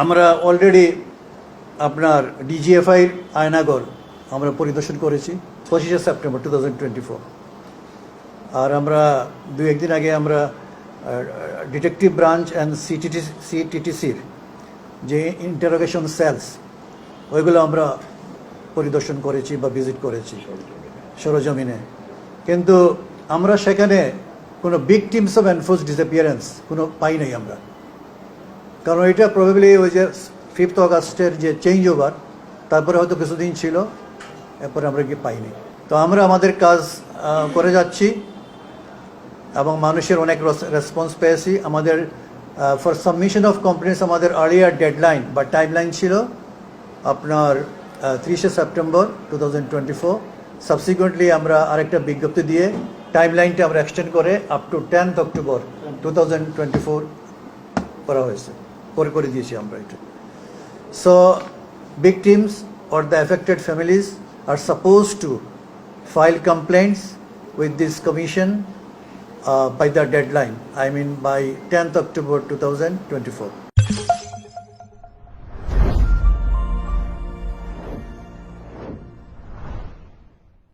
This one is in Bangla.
আমরা অলরেডি আপনার ডিজিএফআই আয়নাগর আমরা পরিদর্শন করেছি, পঁচিশে September two thousand twenty four আর আমরা দু, একদিন আগে আমরা ডিটেকটিভ ব্রাঞ্চ অ্যান্ড সিটিটি সিটিটিসির যে ইন্টারোগেশন সেলস ওইগুলো আমরা পরিদর্শন করেছি বা ভিজিট করেছি সরজমিনে। কিন্তু আমরা সেখানে কোনো victims of enforce disappearance কোনো পাই নাই আমরা। কারণ এটা প্রবাবলি ওই যে ফিফথ অগাস্টের যে চেঞ্জ ওভার তারপরে হয়তো কিছুদিন ছিল, এরপরে আমরা কি পাইনি। তো আমরা আমাদের কাজ করে যাচ্ছি এবং মানুষের অনেক রেসপন্স পেয়েছি। আমাদের ফর সাবমিশন অফ কমপ্লেন্স আমাদের আর্লিয়ার ডেডলাইন বা টাইমলাইন ছিল আপনার ত্রিশে September two thousand twenty four subsequently আমরা আরেকটা বিজ্ঞপ্তি দিয়ে টাইমলাইনটা আমরা এক্সটেন্ড করে up to tenth October two thousand twenty four করা হয়েছে। করে করে দিয়েছি আমরা এটা So, victims or the affected families are supposed to file complaints with this commission uh, by the deadline, I mean by 10th October 2024.